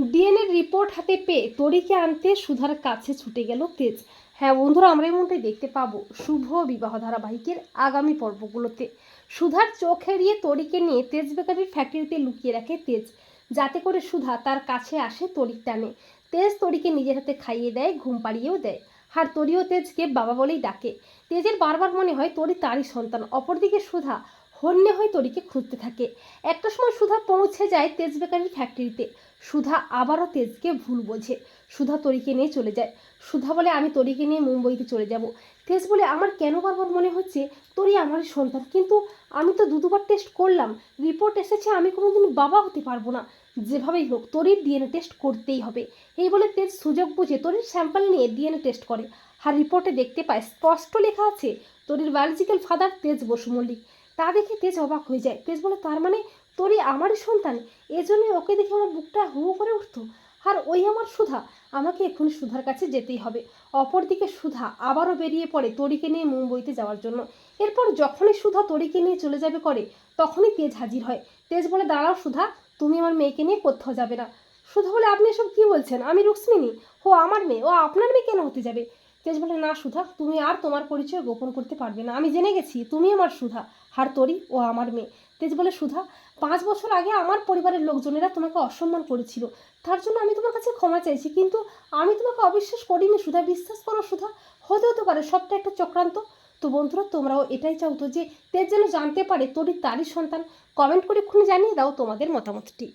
DNA report হাতে পেয়ে তরিকে আনতে সুধার কাছে ছুটে গেল তেজ। হ্যাঁ বন্ধুরা, আমরা মুহূর্তে দেখতে পাবো শুভ বিবাহ ধারাবাহিকের আগামী পর্বগুলোতে। সুধার চোখ এড়িয়ে তরিকে নিয়ে তেজ বেকারির ফ্যাক্টরিতে লুকিয়ে রাখে তেজ। যাতে করে সুধা তার কাছে আসে তরিক টানে। তেজ তরিকে নিজের হাতে খাইয়ে দেয়, ঘুম পাড়িয়েও দেয়। আর তরিও তেজকে বাবা বলেই ডাকে। তেজের বারবার মনে হয় তরি তারই সন্তান। অপরদিকে সুধা হন্যে হয়ে তরিকে খুঁজতে থাকে। একটা সময় সুধা পৌঁছে যায় তেজ বেকারির ফ্যাক্টরিতে সুধা আবারও তেজকে ভুল বোঝে। সুধা তরিকে নিয়ে চলে যায়। সুধা বলে, আমি তরিকে নিয়ে মুম্বইতে চলে যাব। তেজ বলে, আমার কেন বারবার মনে হচ্ছে? তরি আমারই সন্তান। কিন্তু আমি তো দু দুবার টেস্ট করলাম। রিপোর্ট এসেছে, আমি কোনোদিন বাবা হতে পারব না। যেভাবেই হোক তরির ডিএনএ টেস্ট করতেই হবে। এই বলে তেজ সুযোগ বুঝে তরির স্যাম্পল নিয়ে ডিএনএ টেস্ট করে। আর রিপোর্টে দেখতে পায়, স্পষ্ট লেখা আছে, তরির বায়োলজিক্যাল ফাদার তেজ বসু মল্লিক। তা দেখে তেজ অবাক হয়ে যায়। তেজ বলে, তার মানে তোরই আমারই সন্তান? এজন্য ওকে দেখে আমার বুকটা হু করে উঠতো? আর ওই আমার সুধা? আমাকে এক্ষুনি সুধার কাছে যেতেই হবে। অপরদিকে সুধা আবারও বেরিয়ে পড়ে তরিকে নিয়ে মুম্বইতে যাওয়ার জন্য। এরপর যখনই সুধা তরিকে নিয়ে চলে যাবে করে, তখনই তেজ হাজির হয়। তেজ বলে, দাঁড়াও সুধা, তুমি আমার মেয়েকে নিয়ে কোথাও যাবে না। সুধা বলে, আপনি এসব কী বলছেন? আমি রুক্মিণী। ও আমার মেয়ে। ও আপনার মেয়ে কেন হতে যাবে? তেজ বলে, না সুধা, তুমি আর তোমার পরিচয় গোপন করতে পারবে না। আমি জেনে গেছি, তুমি আমার সুধা হার তরি ও আমার মেয়ে। তেজ বলে, সুধা, পাঁচ বছর আগে আমার পরিবারের লোকজনেরা তোমাকে অসম্মান করেছিল। তার জন্য আমি তোমার কাছে ক্ষমা চাইছি, কিন্তু আমি তোমাকে অবিশ্বাস করিনি সুধা, বিশ্বাস করো সুধা হতে হতে পারে সবটা একটা চক্রান্ত। তো বন্ধুরা, তোমরাও এটাই চাও তো যে তেজ যেন জানতে পারে তরি তারই সন্তান। কমেন্ট করে এক্ষুনি জানিয়ে দাও তোমাদের মতামতটি।